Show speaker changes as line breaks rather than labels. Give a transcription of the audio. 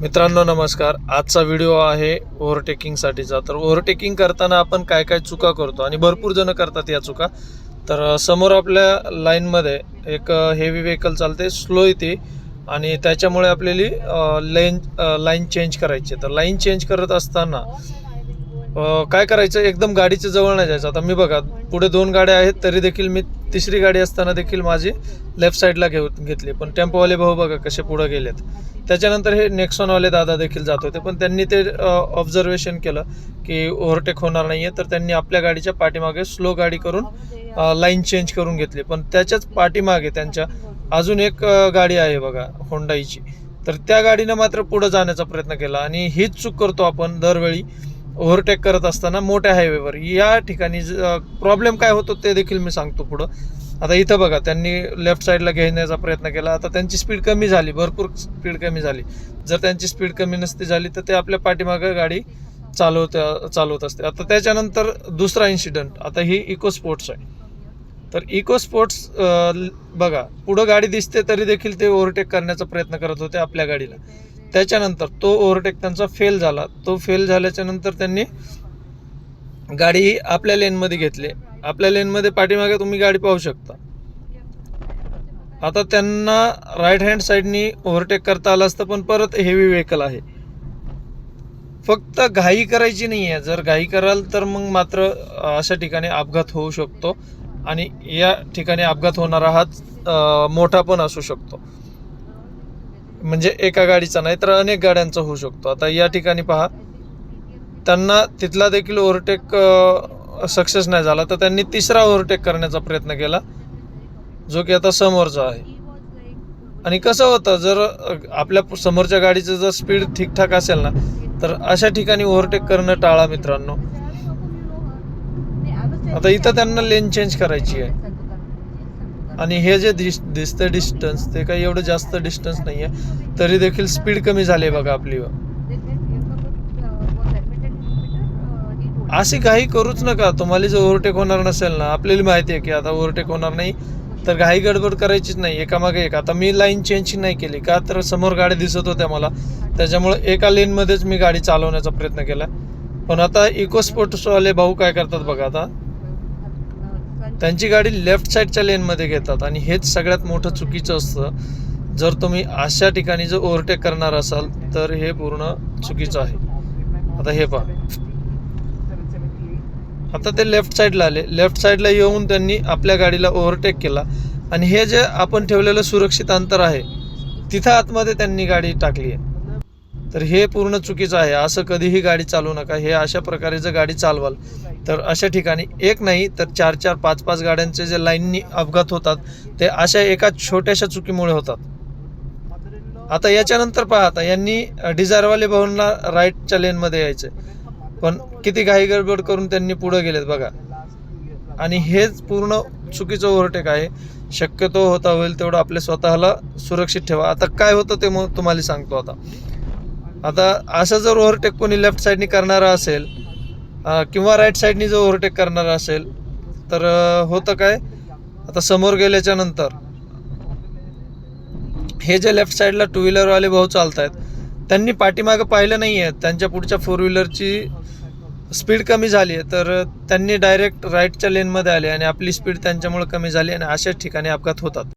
मित्रांनो नमस्कार. आजचा व्हिडिओ आहे ओव्हरटेकिंगसाठीचा. तर ओव्हरटेकिंग करताना आपण काय काय चुका करतो आणि भरपूर जण करतात या चुका. तर समोर आपल्या लाईनमध्ये एक हेवी व्हेकल चालते स्लो येते आणि त्याच्यामुळे आपल्याली लेन लाईन चेंज करायची आहे. तर लाईन चेंज करत असताना काय करायचं? एकदम गाडीच्या जवळ नाही जायचं. आता मी बघा पुढे दोन गाड्या आहेत तरी देखील मी तिसरी गाडी असताना देखील माझी लेफ्ट साईडला घेऊ घेतली. पण टेम्पोवाले भाऊ बघा कसे पुढे गेलेत. त्याच्यानंतर हे नेक्सॉनवाले दादा देखील जात होते. पण त्यांनी ते ऑब्झर्वेशन केलं की ओव्हरटेक होणार नाही आहे तर त्यांनी आपल्या गाडीच्या पाठीमागे स्लो गाडी करून लाईन चेंज करून घेतली. पण त्याच्याच पाठीमागे त्यांच्या अजून एक गाडी आहे बघा होंडाईची तर त्या गाडीनं मात्र पुढं जाण्याचा प्रयत्न केला. आणि हीच चूक करतो आपण दरवेळी. ओव्हरटेक करत असताना मोठ्या हायवेवर या ठिकाणी प्रॉब्लेम काय होतो ते देखील मी सांगतो पुढं. आता इथं बघा त्यांनी लेफ्ट साईडला घेण्याचा प्रयत्न केला. आता त्यांची स्पीड कमी झाली भरपूर स्पीड कमी झाली. जर त्यांची स्पीड कमी नसती झाली तर ते आपल्या पाठीमागं गाडी चालवत चालवत असते. आता त्याच्यानंतर दुसरा इन्सिडंट आता ही इको स्पोर्ट्स आहे. तर इको स्पोर्ट्स बघा पुढं गाडी दिसते तरी देखील ते ओव्हरटेक करण्याचा प्रयत्न करत होते आपल्या गाडीला. त्याच्यानंतर तो ओव्हरटेक त्यांचा फेल झाला. तो फेल झाल्याच्यानंतर त्यांनी गाडी ही आपल्या लेनमध्ये घेतली. आपल्या लेनमध्ये पाठीमागे तुम्ही गाडी पाहू शकता. आता त्यांना राईट हँड साईडनी ओव्हरटेक करता आलं असतं पण परत हेवी व्हेकल आहे. फक्त घाई करायची नाही आहे जर घाई कराल तर मग मात्र अशा ठिकाणी अपघात होऊ शकतो. आणि या ठिकाणी अपघात होणारा हाच मोठा पण असू शकतो. म्हणजे एका गाडीचा नाही तर अनेक गाड्यांचा होऊ शकतो. आता या ठिकाणी पहा त्यांना तिथला देखील ओव्हरटेक सक्सेस नाही झाला तर त्यांनी तिसरा ओव्हरटेक करण्याचा प्रयत्न केला जो की आता समोरचा आहे. आणि कसं होतं जर आपल्या समोरच्या गाडीचं जर स्पीड ठीकठाक असेल ना तर अशा ठिकाणी ओव्हरटेक करणं टाळा मित्रांनो.
आता इथं त्यांना लेन चेंज करायची आहे.
आणि हे जे दिस दिसतं डिस्टन्स ते काही एवढं जास्त डिस्टन्स नाही आहे तरी देखील स्पीड कमी झाली आहे बघा आपली. अशी काही करूच नका. तुम्हाला जर ओव्हरटेक होणार नसेल ना आपल्याला माहिती आहे की आता ओव्हरटेक होणार नाही तर घाई गडबड करायचीच नाही. एकामागे एक. आता मी लाईन चेंज नाही केली. का तर समोर गाड्या दिसत होत्या मला. त्याच्यामुळे एका लेनमध्येच मी गाडी चालवण्याचा प्रयत्न केला. पण आता इकोस्पोर्ट्सवाले भाऊ काय करतात बघा आता? त्यांची गाडी लेफ्ट साईडच्या लेनमध्ये घेतात आणि हेच सगळ्यात मोठं चुकीचं असतं. जर तुम्ही अशा ठिकाणी जर ओव्हरटेक करणार असाल तर हे पूर्ण चुकीचं आहे. आता हे पहा. आता ते लेफ्ट साईडला आले. लेफ्ट साईडला येऊन त्यांनी आपल्या गाडीला ओव्हरटेक केला. आणि हे जे आपण ठेवलेलं सुरक्षित अंतर आहे तिथं आतमध्ये त्यांनी गाडी टाकली आहे. तर हे पूर्ण चुकीचं आहे. असं कधीही गाडी चालवू नका. हे अशा प्रकारे जर गाडी चालवाल तर अशा ठिकाणी एक नाही तर चार चार पाच पाच गाड्यांचे जे लाईननी अपघात होतात ते अशा एका छोट्याशा चुकीमुळे होतात. आता याच्यानंतर पहा आता यांनी डिझायरवाले भाऊंना राईटच्या लेनमध्ये यायचे पण किती घाई गडबड करून त्यांनी पुढे गेलेत बघा. आणि हेच पूर्ण चुकीचं ओव्हरटेक आहे. शक्यतो होता होईल तेवढं आपल्या स्वतःला सुरक्षित ठेवा. आता काय होतं ते मग तुम्हाला सांगतो आता. आता असं जर ओव्हरटेक कोणी लेफ्ट साईडनी करणारा असेल किंवा राईट साईडनी जर ओव्हरटेक करणारा असेल तर होतं काय? आता समोर गेल्याच्यानंतर हे जे लेफ्ट साईडला टू व्हीलरवाले भाऊ चालत आहेत त्यांनी पाठीमागं पाहिलं नाही आहे त्यांच्या पुढच्या फोर व्हीलरची स्पीड कमी झाली आहे तर त्यांनी डायरेक्ट राईटच्या लेनमध्ये आले आणि आपली स्पीड त्यांच्यामुळे कमी झाली आणि अशाच ठिकाणी अपघात होतात.